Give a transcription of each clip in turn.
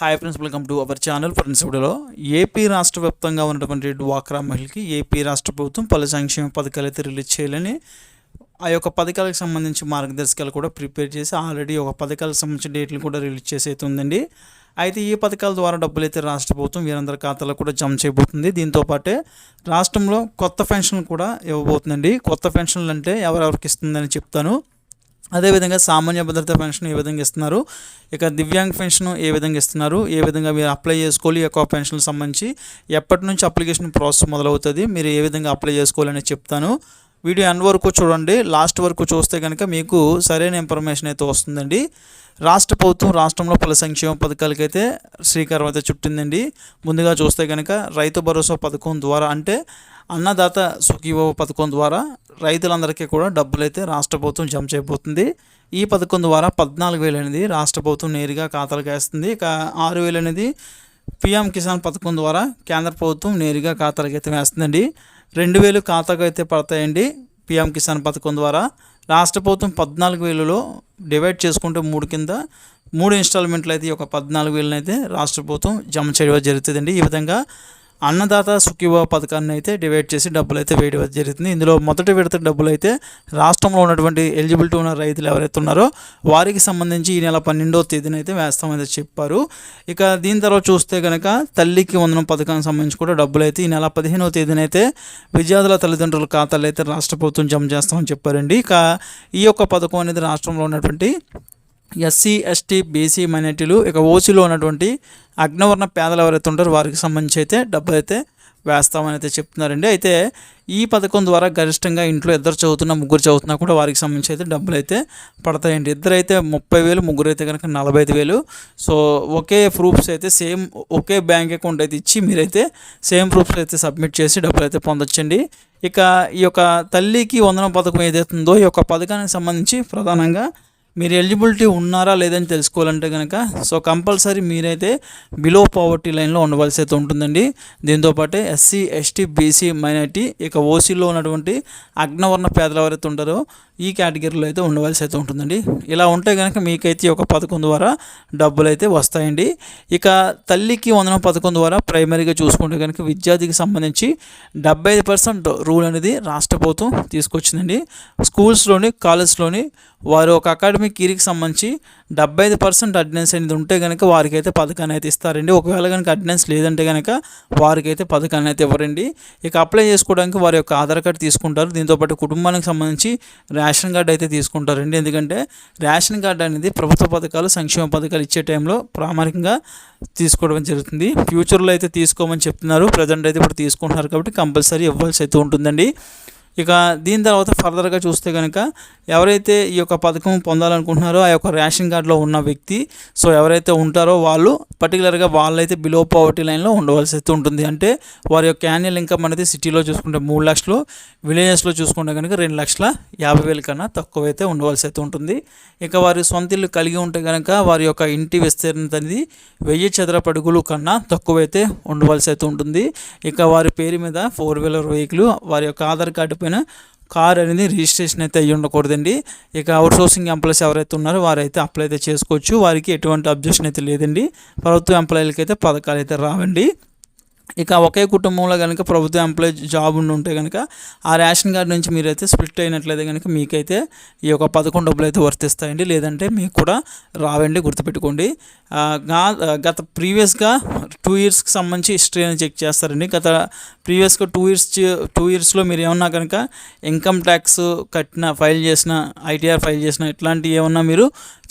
Hi friends welcome to our channel friends వీడియోలో AP రాష్ట్ర వ్యాప్తంగా ఉన్నటువంటి డ్వాక్రా మహిళకి ఏపీ రాష్ట్ర ప్రభుత్వం పలు సంక్షేమ పథకాలు అయితే రిలీజ్ చేయాలని ఆ యొక్క పథకాలకు సంబంధించి మార్గదర్శకాలు కూడా ప్రిపేర్ చేసి ఆల్రెడీ ఒక పథకాలకు సంబంధించిన డేట్లు కూడా రిలీజ్ చేసి అయితే ఉందండి. అయితే ఈ పథకాల ద్వారా డబ్బులు అయితే రాష్ట్ర ప్రభుత్వం వీరందరి ఖాతాలో కూడా జమ చేయబోతుంది. దీంతో పాటే రాష్ట్రంలో కొత్త పెన్షన్ కూడా ఇవ్వబోతుందండి. కొత్త పెన్షన్లు అంటే ఎవరెవరికి ఇస్తుందని చెప్తాను. అదేవిధంగా సామాన్య భద్రత పెన్షన్ ఏ విధంగా ఇస్తున్నారు? ఇక దివ్యాంగ్ పెన్షన్ ఏ విధంగా ఇస్తున్నారు? ఏ విధంగా మీరు అప్లై చేసుకోవాలి? ఎక్కువ యొక్క పెన్షన్ సంబంధించి ఎప్పటి నుంచి అప్లికేషన్ ప్రాసెస్ మొదలవుతుంది? మీరు ఏ విధంగా అప్లై చేసుకోవాలని చెప్తాను. వీడియో ఎండ్ వరకు చూడండి లాస్ట్ వరకు చూస్తే కనుక మీకు సరైన ఇన్ఫర్మేషన్ అయితే వస్తుందండి. రాష్ట్ర ప్రభుత్వం రాష్ట్రంలో పలు సంక్షేమ పథకాలకైతే శ్రీకారం అయితే చుట్టిందండి. ముందుగా చూస్తే కనుక రైతు భరోసా పథకం ద్వారా అంటే అన్నదాత సుఖీభవ పథకం ద్వారా రైతులందరికీ కూడా డబ్బులు అయితే రాష్ట్ర ప్రభుత్వం జమ చేయబోతుంది. ఈ పథకం ద్వారా పద్నాలుగు వేలు అనేది రాష్ట్ర ప్రభుత్వం నేరుగా ఖాతాలకు వేస్తుంది. ఇక ఆరు వేలు అనేది పిఎం కిసాన్ పథకం ద్వారా కేంద్ర ప్రభుత్వం నేరుగా ఖాతాలకు అయితే వేస్తుందండి. రెండు వేలు ఖాతాకు అయితే పడతాయండి పిఎం కిసాన్ పథకం ద్వారా. రాష్ట్ర ప్రభుత్వం పద్నాలుగు వేలలో డివైడ్ చేసుకుంటే మూడు కింద మూడు ఇన్స్టాల్మెంట్లు అయితే ఈ యొక్క పద్నాలుగు వేలను అయితే రాష్ట్ర ప్రభుత్వం జమ చేయడం జరుగుతుందండి. ఈ విధంగా అన్నదాత సుఖీభావ పథకాన్ని అయితే డివైడ్ చేసి డబ్బులు అయితే వేయడం జరుగుతుంది. ఇందులో మొదటి విడత డబ్బులు అయితే రాష్ట్రంలో ఉన్నటువంటి ఎలిజిబిలిటీ ఉన్న రైతులు ఎవరైతే ఉన్నారో వారికి సంబంధించి ఈ నెల పన్నెండవ తేదీన అయితే వేస్తామని చెప్పారు. ఇక దీని తర్వాత చూస్తే కనుక తల్లికి వందనం పథకానికి సంబంధించి కూడా డబ్బులు అయితే ఈ నెల పదిహేనవ తేదీన అయితే విద్యార్థుల తల్లిదండ్రుల ఖాతాలు అయితే రాష్ట్ర ప్రభుత్వం జమ చేస్తామని చెప్పారండి. ఇక ఈ యొక్క పథకం అనేది రాష్ట్రంలో ఉన్నటువంటి ఎస్సీ ఎస్టీ బీసీ మైనార్టీలు ఇక ఓసీలో ఉన్నటువంటి అగ్నవర్ణ పేదలు ఎవరైతే ఉంటారో వారికి సంబంధించి అయితే డబ్బులు అయితే వేస్తామని అయితే చెప్తున్నారండి. అయితే ఈ పథకం ద్వారా గరిష్టంగా ఇంట్లో ఇద్దరు చదువుతున్న ముగ్గురు చదువుతున్నా కూడా వారికి సంబంధించి అయితే డబ్బులు అయితే పడతాయండి. ఇద్దరు అయితే ముప్పై వేలు ముగ్గురు అయితే కనుక నలభై ఐదు వేలు. సో ఒకే ప్రూఫ్స్ అయితే సేమ్ ఒకే బ్యాంక్ అకౌంట్ అయితే ఇచ్చి మీరైతే సేమ్ ప్రూఫ్స్ అయితే సబ్మిట్ చేసి డబ్బులు అయితే పొందొచ్చండి. ఇక ఈ యొక్క తల్లికి వందనం పథకం ఏదైతుందో ఈ యొక్క పథకానికి సంబంధించి ప్రధానంగా మీరు ఎలిజిబిలిటీ ఉన్నారా లేదని తెలుసుకోవాలంటే కనుక సో కంపల్సరీ మీరైతే బిలో పావర్టీ లైన్లో ఉండవలసి అయితే ఉంటుందండి. దీంతోపాటు ఎస్సీ ఎస్టీ బీసీ మైనార్టీ ఇక ఓసీలో ఉన్నటువంటి అగ్నవర్ణ పేదలు ఎవరైతే ఉంటారో ఈ కేటగిరీలో అయితే ఉండవలసి అయితే ఉంటుందండి. ఇలా ఉంటే కనుక మీకైతే ఒక పథకం ద్వారా డబ్బులు అయితే వస్తాయండి. ఇక తల్లికి వందనం పథకం ద్వారా ప్రైమరీగా చూసుకుంటే కనుక విద్యార్థికి సంబంధించి డెబ్బై ఐదు పర్సెంట్ రూల్ అనేది రాష్ట్ర ప్రభుత్వం తీసుకొచ్చిందండి. స్కూల్స్లోని కాలేజ్లోని వారు ఒక అకాడమిక్ ఇయర్కి సంబంధించి డెబ్బై ఐదు పర్సెంట్ అటెండెన్స్ అనేది ఉంటే కనుక వారికి అయితే పథకాన్ని అయితే ఇస్తారండి. ఒకవేళ కనుక అటెండెన్స్ లేదంటే కనుక వారికైతే పథకాన్ని అయితే ఇవ్వరండి. ఇక అప్లై చేసుకోవడానికి వారి యొక్క ఆధార్ కార్డు తీసుకుంటారు. దీంతోపాటు కుటుంబానికి సంబంధించి రేషన్ కార్డు అయితే తీసుకుంటారండి. ఎందుకంటే రేషన్ కార్డు అనేది ప్రభుత్వ పథకాలు సంక్షేమ పథకాలు ఇచ్చే టైంలో ప్రామాణికంగా తీసుకోవడం జరుగుతుంది. ఫ్యూచర్లో అయితే తీసుకోమని చెప్తున్నారు. ప్రజెంట్ అయితే ఇప్పుడు తీసుకుంటున్నారు కాబట్టి కంపల్సరీ ఇవ్వాల్సి అయితే ఉంటుందండి. ఇక దీని తర్వాత ఫర్దర్గా చూస్తే కనుక ఎవరైతే ఈ యొక్క పథకం పొందాలనుకుంటున్నారో ఆ యొక్క రేషన్ కార్డులో ఉన్న వ్యక్తి సో ఎవరైతే ఉంటారో వాళ్ళు పర్టికులర్గా వాళ్ళైతే బిలో పావర్టీ లైన్లో ఉండవలసి అయితే ఉంటుంది. అంటే వారి యొక్క యాన్యువల్ ఇన్కమ్ అనేది సిటీలో చూసుకుంటే మూడు లక్షలు విలేజెస్లో చూసుకుంటే కనుక రెండు లక్షల యాభై వేల కన్నా తక్కువ అయితే ఉండవలసి అయితే ఉంటుంది. ఇక వారి సొంత ఇల్లు కలిగి ఉంటే కనుక వారి యొక్క ఇంటి విస్తీర్ణత అనేది వెయ్యి చదరపడుగులు కన్నా తక్కువైతే ఉండవలసి అయితే ఉంటుంది. ఇక వారి పేరు మీద ఫోర్ వీలర్ వెహికల్ వారి యొక్క ఆధార్ కార్డు పైన కార్ అనేది రిజిస్ట్రేషన్ అయితే అయ్యి ఉండకూడదండి. ఇక అవుట్ సోర్సింగ్ ఎంప్లాయీస్ ఎవరైతే ఉన్నారో వారైతే అప్లై అయితే చేసుకోవచ్చు. వారికి ఎటువంటి అబ్జెక్షన్ అయితే లేదండి. ప్రభుత్వ ఎంప్లాయీలకి అయితే పథకాలు అయితే రావండి. ఇక ఒకే కుటుంబంలో కనుక ప్రభుత్వ ఎంప్లాయీ జాబ్ ఉండి ఉంటే కనుక ఆ రేషన్ కార్డు నుంచి మీరైతే స్ప్లిట్ అయినట్లయితే కనుక మీకైతే ఈ యొక్క పదకొండు డబ్బులు అయితే వర్తిస్తాయండి. లేదంటే మీకు కూడా రావండి గుర్తుపెట్టుకోండి. గత ప్రీవియస్గా టూ ఇయర్స్కి సంబంధించి హిస్టరీ అని చెక్ చేస్తారండి. గత ప్రీవియస్గా టూ ఇయర్స్ టూ ఇయర్స్లో మీరు ఏమన్నా కనుక ఇన్కమ్ ట్యాక్స్ కట్టిన ఫైల్ చేసిన ఐటీఆర్ ఫైల్ చేసిన ఇట్లాంటివి ఏమన్నా మీరు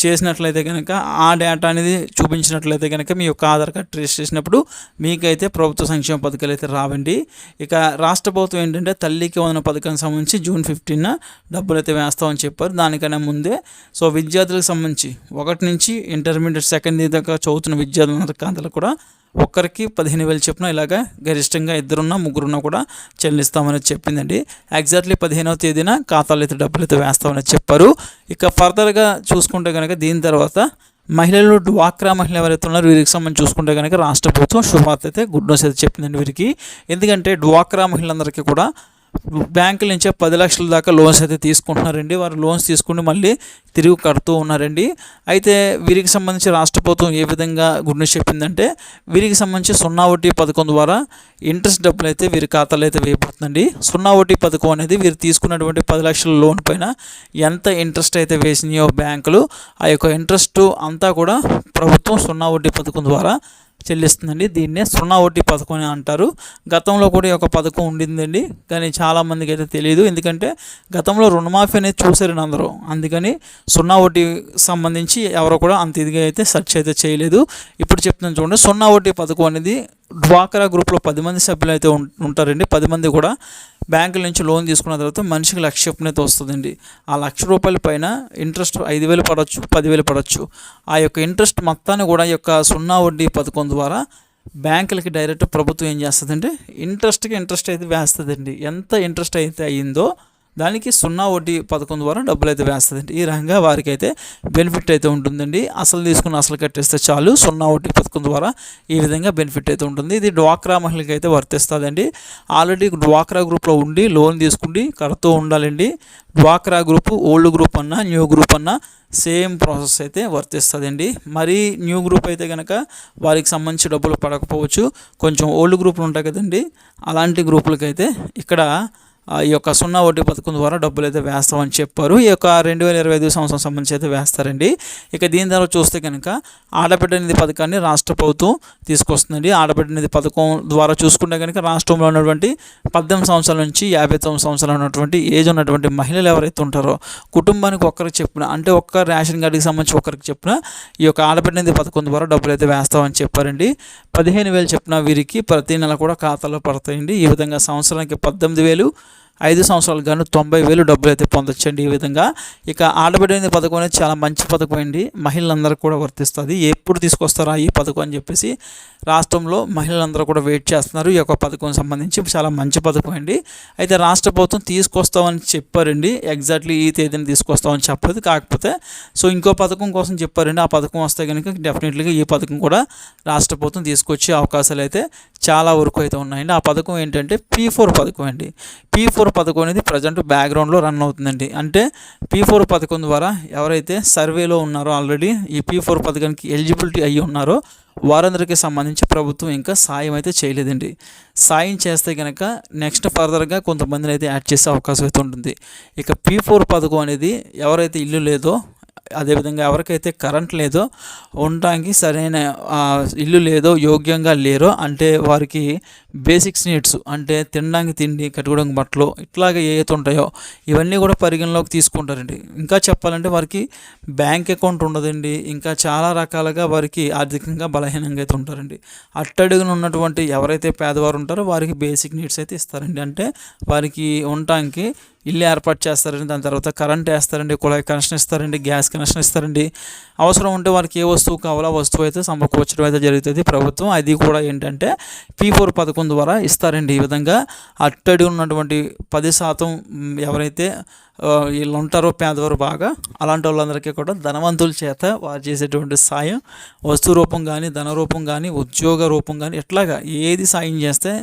చేసినట్లయితే కనుక ఆ డేటా అనేది చూపించినట్లయితే కనుక మీ యొక్క ఆధార్ కార్డ్ ట్రేస్ చేసినప్పుడు మీకైతే ప్రభుత్వ సంక్షేమ పథకాలు అయితే రావండి. ఇక రాష్ట్ర ప్రభుత్వం ఏంటంటే తల్లికి వందన పథకానికి సంబంధించి జూన్ ఫిఫ్టీన్ డబ్బులు అయితే వేస్తామని చెప్పారు. దానికన్నా ముందే. సో విద్యార్థులకు సంబంధించి ఒకటి నుంచి ఇంటర్మీడియట్ సెకండ్ దాకా చదువుతున్న విద్యార్థులందరూ కూడా ఒక్కరికి పదిహేను వేలు చొప్పున ఇలాగ గరిష్టంగా ఇద్దరున్నా ముగ్గురున్నా కూడా చెల్లిస్తామని చెప్పిందండి. ఎగ్జాక్ట్లీ పదిహేనవ తేదీన ఖాతాలు అయితే డబ్బులు అయితే వేస్తామని చెప్పారు. ఇక ఫర్దర్గా చూసుకుంటే కనుక దీని తర్వాత మహిళలు డ్వాక్రా మహిళలు ఎవరైతే ఉన్నారో వీరికి సంబంధించి చూసుకుంటే కనుక రాష్ట్ర ప్రభుత్వం శుభార్త అయితే గుడ్ న్యూస్ అయితే చెప్పిందండి వీరికి. ఎందుకంటే డ్వాక్రా మహిళలందరికీ కూడా బ్యాంకుల నుంచే పది లక్షల దాకా లోన్స్ అయితే తీసుకుంటున్నారండి. వారు లోన్స్ తీసుకుని మళ్ళీ తిరిగి కడుతూ ఉన్నారండి. అయితే వీరికి సంబంధించి రాష్ట్ర ప్రభుత్వం ఏ విధంగా గురించి చెప్పిందంటే వీరికి సంబంధించి సున్నా వడ్డీ పథకం ద్వారా ఇంట్రెస్ట్ డబ్బులు అయితే వీరి ఖాతాలో అయితే వేయబోతుందండి సున్నా ఒకటి పథకం అనేది వీరు తీసుకున్నటువంటి పది లక్షల లోన్ పైన ఎంత ఇంట్రెస్ట్ అయితే వేసినాయో బ్యాంకులు ఆ యొక్క ఇంట్రెస్ట్ అంతా కూడా ప్రభుత్వం సున్నా వడ్డీ పథకం ద్వారా చెల్లిస్తుందండి. దీన్నే సున్నా వడ్డీ పథకం అని అంటారు. గతంలో కూడా ఈ యొక్క పథకం ఉండిందండి. కానీ చాలామందికి అయితే తెలియదు ఎందుకంటే గతంలో రుణమాఫీ అనేది చూసారండి అందరూ. అందుకని సున్నా వడ్డీ సంబంధించి ఎవరు కూడా అంత ఇదిగా అయితే సెర్చ్ అయితే చేయలేదు. ఇప్పుడు చెప్తున్నాను చూడండి. సున్నా వడ్డీ పథకం అనేది డ్వాక్రా గ్రూప్లో పది మంది సభ్యులు అయితే ఉంటారండి. పది మంది కూడా బ్యాంకుల నుంచి లోన్ తీసుకున్న తర్వాత మనిషికి లక్ష చొప్పున అయితే వస్తుందండి. ఆ లక్ష రూపాయల పైన ఇంట్రెస్ట్ ఐదు వేలు పడవచ్చు పదివేలు పడవచ్చు ఆ యొక్క ఇంట్రెస్ట్ మొత్తాన్ని కూడా ఈ యొక్క సున్నా వడ్డీ పథకం ద్వారా బ్యాంకులకి డైరెక్ట్ ప్రభుత్వం ఏం చేస్తుందంటే ఇంట్రెస్ట్కి ఇంట్రెస్ట్ అయితే వేస్తుందండి. ఎంత ఇంట్రెస్ట్ అయితే అయ్యిందో దానికి సున్నా ఒకటి పథకం ద్వారా డబ్బులు అయితే వేస్తుందండి. ఈ రకంగా వారికి అయితే బెనిఫిట్ అయితే ఉంటుందండి. అసలు తీసుకుని అసలు కట్టేస్తే చాలు. సున్నా ఒకటి పథకం ద్వారా ఈ విధంగా బెనిఫిట్ అయితే ఉంటుంది. ఇది డ్వాక్రా మహిళకి అయితే వర్తిస్తుందండి. ఆల్రెడీ డ్వాక్రా గ్రూప్లో ఉండి లోన్ తీసుకుండి కడుతూ ఉండాలండి. డ్వాక్రా గ్రూప్ ఓల్డ్ గ్రూప్ అన్నా న్యూ గ్రూప్ అన్నా సేమ్ ప్రాసెస్ అయితే వర్తిస్తుందండి. మరి న్యూ గ్రూప్ అయితే కనుక వారికి సంబంధించి డబ్బులు పడకపోవచ్చు. కొంచెం ఓల్డ్ గ్రూపులు ఉంటాయి కదండి. అలాంటి గ్రూపులకైతే ఇక్కడ ఈ యొక్క సున్నా వడ్డీ పథకం ద్వారా డబ్బులు అయితే వేస్తామని చెప్పారు. ఈ యొక్క రెండు వేల ఇరవై ఐదు సంవత్సరం సంబంధించి అయితే వేస్తారండి. ఇక దీని ద్వారా చూస్తే కనుక ఆడబిడ్డ నిధి పథకాన్ని రాష్ట్ర ప్రభుత్వం తీసుకొస్తుందండి. ఆడబిడ్డ నిధి పథకం ద్వారా చూసుకుంటే కనుక రాష్ట్రంలో ఉన్నటువంటి పద్దెనిమిది సంవత్సరాల నుంచి యాభై తొమ్మిది సంవత్సరాలు ఉన్నటువంటి ఏజ్ ఉన్నటువంటి మహిళలు ఎవరైతే ఉంటారో కుటుంబానికి ఒక్కరికి చెప్పిన అంటే ఒక్క రేషన్ కార్డుకి సంబంధించి ఒక్కరికి చెప్పిన ఈ యొక్క ఆడబిడ్డ నిధి పథకం ద్వారా డబ్బులు అయితే వేస్తామని చెప్పారండి. పదిహేను వేలు చెప్పిన వీరికి ప్రతి నెల కూడా ఖాతాలో పడతాయండి. ఈ విధంగా సంవత్సరానికి పద్దెనిమిది వేలు ఐదు సంవత్సరాలు గాను తొంభై వేలు డబ్బులు అయితే పొందొచ్చండి ఈ విధంగా. ఇక ఆడబిడ్డ పథకం అనేది చాలా మంచి పథకం అండి. మహిళలందరికీ కూడా వర్తిస్తుంది. ఎప్పుడు తీసుకొస్తారా ఈ పథకం అని చెప్పేసి రాష్ట్రంలో మహిళలందరూ కూడా వెయిట్ చేస్తున్నారు. ఈ యొక్క పథకం సంబంధించి చాలా మంచి పథకం అండి. అయితే రాష్ట్ర ప్రభుత్వం తీసుకొస్తామని చెప్పారండి. ఎగ్జాక్ట్లీ ఈ తేదీని తీసుకొస్తామని చెప్పలేదు. కాకపోతే సో ఇంకో పథకం కోసం చెప్పారండి. ఆ పథకం వస్తే కనుక డెఫినెట్లీగా ఈ పథకం కూడా రాష్ట్ర ప్రభుత్వం తీసుకొచ్చే అవకాశాలు అయితే చాలా వరకు అయితే ఉన్నాయండి. ఆ పథకం ఏంటంటే పీ ఫోర్ పథకం అండి. పీ ఫోర్ పథకం అనేది ప్రజెంట్ బ్యాక్గ్రౌండ్లో రన్ అవుతుందండి. అంటే పీ ఫోర్ పథకం ద్వారా ఎవరైతే సర్వేలో ఉన్నారో ఆల్రెడీ ఈ పీ ఫోర్ పథకానికి ఎలిజిబిలిటీ అయ్యి ఉన్నారో వారందరికీ సంబంధించి ప్రభుత్వం ఇంకా సాయం అయితే చేయలేదండి. సాయం చేస్తే కనుక నెక్స్ట్ ఫర్దర్గా కొంతమందిని అయితే యాడ్ చేసే అవకాశం అయితే ఉంటుంది. ఇక పీ ఫోర్ పథకం అనేది ఎవరైతే ఇల్లు లేదో అదేవిధంగా ఎవరికైతే కరెంట్ లేదో ఉండడానికి సరైన ఇల్లు లేదో యోగ్యంగా లేరో అంటే వారికి బేసిక్స్ నీడ్స్ అంటే తినడానికి తిండి కట్టుకోవడానికి బట్టలు ఇట్లాగే ఏ అయితే ఉంటాయో ఇవన్నీ కూడా పరిగణలోకి తీసుకుంటారండి. ఇంకా చెప్పాలంటే వారికి బ్యాంక్ అకౌంట్ ఉండదండి. ఇంకా చాలా రకాలుగా వారికి ఆర్థికంగా బలహీనంగా అయితే ఉంటారండి. అట్టడుగున ఉన్నటువంటి ఎవరైతే పేదవారు ఉంటారో వారికి బేసిక్ నీడ్స్ అయితే ఇస్తారండి. అంటే వారికి ఉండటానికి ఇల్లు ఏర్పాటు చేస్తారండి. దాని తర్వాత కరెంట్ వేస్తారండి కుళాయి కనెక్షన్ ఇస్తారండి గ్యాస్ కనెక్షన్ ఇస్తారండి. అవసరం ఉంటే వారికి ఏ వస్తువు కావాలో ఆ వస్తువు అయితే సమకూర్చడం అయితే జరుగుతుంది. ప్రభుత్వం అది కూడా ఏంటంటే పీ ఫోర్ పథకం ద్వారా ఇస్తారండి. ఈ విధంగా అట్టడి ఉన్నటువంటి పది శాతం ఎవరైతే వీళ్ళు ఉంటారో పేదవారు బాగా అలాంటి వాళ్ళందరికీ కూడా ధనవంతుల చేత వారు చేసేటువంటి సాయం వస్తు రూపం కానీ ధన రూపం కానీ ఉద్యోగ రూపం కానీ ఎట్లాగా ఏది సాయం చేస్తే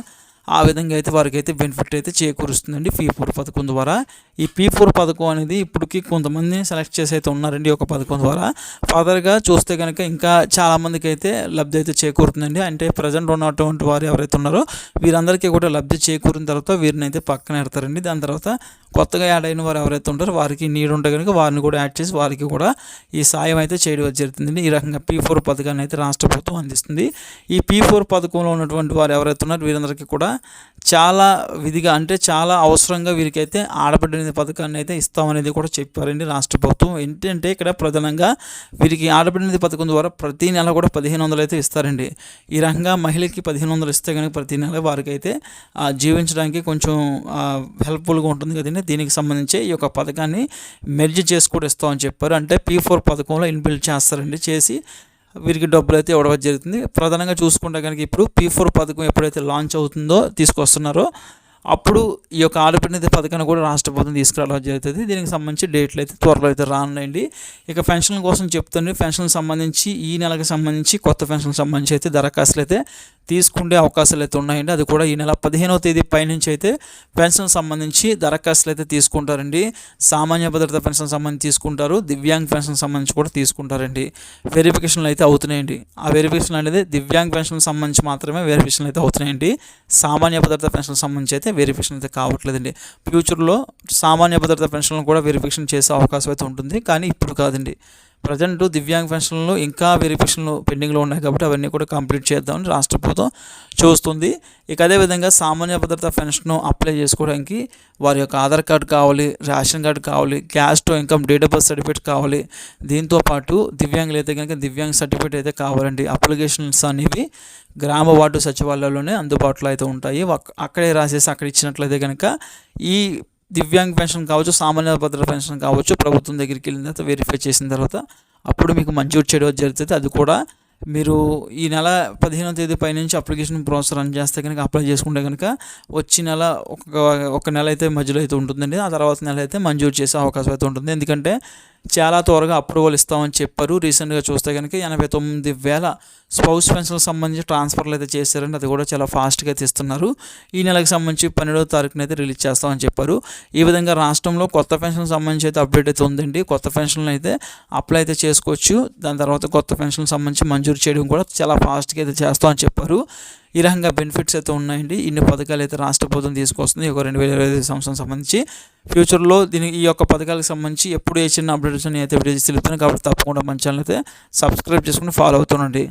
ఆ విధంగా అయితే వారికి అయితే బెనిఫిట్ అయితే చేకూరుస్తుందండి పీ ఫోర్ పథకం ద్వారా. ఈ పీ ఫోర్ పథకం అనేది ఇప్పటికి కొంతమంది సెలెక్ట్ చేసి అయితే ఉన్నారండి ఈ ఒక పథకం ద్వారా. ఫర్దర్గా చూస్తే కనుక ఇంకా చాలామందికి అయితే లబ్ధి అయితే చేకూరుతుందండి. అంటే ప్రజెంట్ ఉన్నటువంటి వారు ఎవరైతే ఉన్నారో వీరందరికీ కూడా లబ్ధి చేకూరిన తర్వాత వీరిని అయితే పక్కన పెడతారండి. దాని తర్వాత కొత్తగా యాడ్ అయిన వారు ఎవరైతే ఉంటారో వారికి నీడ్ ఉంటే కనుక వారిని కూడా యాడ్ చేసి వారికి కూడా ఈ సాయం అయితే చేయడం జరుగుతుందండి. ఈ రకంగా పీ ఫోర్ పథకాన్ని అయితే రాష్ట్ర ప్రభుత్వం అందిస్తుంది. ఈ పీ ఫోర్ పథకంలో ఉన్నటువంటి వారు ఎవరైతే ఉన్నారో వీరందరికీ కూడా చాలా విధిగా అంటే చాలా అవసరంగా వీరికైతే ఆడబిడ్డ నిధి పథకాన్ని అయితే ఇస్తామనేది కూడా చెప్పారండి రాష్ట్ర ప్రభుత్వం. ఏంటంటే ఇక్కడ ప్రధానంగా వీరికి ఆడబిడ్డ నిధి పథకం ద్వారా ప్రతి నెల కూడా పదిహేను వందలు అయితే ఇస్తారండి. ఈ రకంగా మహిళకి పదిహేను వందలు ఇస్తే కనుక ప్రతి నెల వారికి అయితే జీవించడానికి కొంచెం హెల్ప్ఫుల్గా ఉంటుంది కదండి. దీనికి సంబంధించి ఈ యొక్క పథకాన్ని మెర్జ్ చేసి కూడా ఇస్తామని చెప్పారు. అంటే పీ ఫోర్ పథకంలో ఇన్బిల్డ్ చేస్తారండి. చేసి వీరికి డబ్బులు అయితే ఇవ్వడం జరుగుతుంది ప్రధానంగా చూసుకుంటే కనుక ఇప్పుడు పీ ఫోర్ పథకం ఎప్పుడైతే లాంచ్ అవుతుందో తీసుకొస్తున్నారో అప్పుడు ఈ యొక్క ఆడపిల్లనిధి పథకాన్ని కూడా రాష్ట్ర ప్రభుత్వం తీసుకురావడం జరుగుతుంది. దీనికి సంబంధించి డేట్లు అయితే త్వరలో అయితే రానున్నాయండి. ఇక పెన్షన్ కోసం చెప్తుంది పెన్షన్ సంబంధించి ఈ నెలకు సంబంధించి కొత్త పెన్షన్ సంబంధించి అయితే దరఖాస్తులు అయితే తీసుకునే అవకాశాలు అయితే ఉన్నాయండి. అది కూడా ఈ నెల పదిహేనవ తేదీ పైనుంచి అయితే పెన్షన్ సంబంధించి దరఖాస్తులు అయితే తీసుకుంటారండి. సామాన్య భద్రత పెన్షన్ సంబంధించి తీసుకుంటారు. దివ్యాంగ్ పెన్షన్ సంబంధించి కూడా తీసుకుంటారండి. వెరిఫికేషన్లు అయితే అవుతున్నాయండి. ఆ వెరిఫికేషన్ అనేది దివ్యాంగ్ పెన్షన్ సంబంధించి మాత్రమే వెరిఫికేషన్ అయితే అవుతున్నాయండి. సామాన్య భద్రత పెన్షన్ సంబంధించి అయితే వెరిఫికేషన్ అయితే కావట్లేదండి. ఫ్యూచర్లో సామాన్య భద్రత పెన్షన్లు కూడా వెరిఫికేషన్ చేసే అవకాశం అయితే ఉంటుంది. కానీ ఇప్పుడు కాదండి. ప్రజెంట్ దివ్యాంగ్ పెన్షన్లు ఇంకా వెరిఫికేషన్లు పెండింగ్లో ఉన్నాయి కాబట్టి అవన్నీ కూడా కంప్లీట్ చేద్దామని రాష్ట్ర ప్రభుత్వం చూస్తుంది. ఇక అదేవిధంగా సామాన్య భద్రత పెన్షన్ అప్లై చేసుకోవడానికి వారి యొక్క ఆధార్ కార్డు కావాలి రేషన్ కార్డు కావాలి caste to income date of birth certificate కావాలి. దీంతో పాటు దివ్యాంగులు అయితే కనుక దివ్యాంగ్ సర్టిఫికేట్ అయితే కావాలండి. అప్లికేషన్స్ అనేవి గ్రామ వార్డు సచివాలయాల్లోనే అందుబాటులో అయితే ఉంటాయి. అక్కడే రాసేసి అక్కడ ఇచ్చినట్లయితే కనుక ఈ దివ్యాంగ్ పెన్షన్ కావచ్చు సామాన్య భద్రత పెన్షన్ కావచ్చు ప్రభుత్వం దగ్గరికి వెళ్ళిన తర్వాత వెరిఫై చేసిన తర్వాత అప్పుడు మీకు మంజూరు చేయడం జరుగుతుంది అది కూడా మీరు ఈ నెల పదిహేనవ తేదీ పై నుంచి అప్లికేషన్ ప్రాసెస్ రన్ చేస్తే కనుక అప్లై చేసుకుంటే కనుక వచ్చే నెల ఒక ఒక నెల అయితే మధ్యలో అయితే ఉంటుందండి. ఆ తర్వాత నెల అయితే మంజూరు చేసే అవకాశం అయితే ఉంటుంది. ఎందుకంటే చాలా త్వరగా అప్రూవల్ ఇస్తామని చెప్పారు. రీసెంట్గా చూస్తే కనుక ఎనభై తొమ్మిది వేల స్పౌస్ పెన్షన్కి సంబంధించి ట్రాన్స్ఫర్లు అయితే చేశారండి. అది కూడా చాలా ఫాస్ట్గా అయితే ఇస్తున్నారు ఈ నెలకు సంబంధించి పన్నెండవ తారీఖున అయితే రిలీజ్ చేస్తామని చెప్పారు. ఈ విధంగా రాష్ట్రంలో కొత్త పెన్షన్ సంబంధించి అయితే అప్డేట్ అయితే ఉందండి. కొత్త పెన్షన్లు అయితే అప్లై అయితే చేసుకోవచ్చు. దాని తర్వాత కొత్త పెన్షన్ సంబంధించి మంజూరు చేయడం కూడా చాలా ఫాస్ట్గా అయితే చేస్తామని చెప్పారు. ఈ రకంగా బెనిఫిట్స్ అయితే ఉన్నాయండి. ఇన్ని పథకాలు అయితే రాష్ట్ర ప్రభుత్వం తీసుకొస్తుంది. ఒక రెండు వేల ఇరవై ఐదు సంవత్సరం సంబంధించి. ఫ్యూచర్లో దీని ఈ యొక్క పథకాలకు సంబంధించి ఎప్పుడు ఏ చిన్న అప్డేట్స్ అయితే తెలుపుతాను. కాబట్టి తప్పకుండా మన ఛానల్ అయితే సబ్స్క్రైబ్ చేసుకుని ఫాలో అవుతుండండి.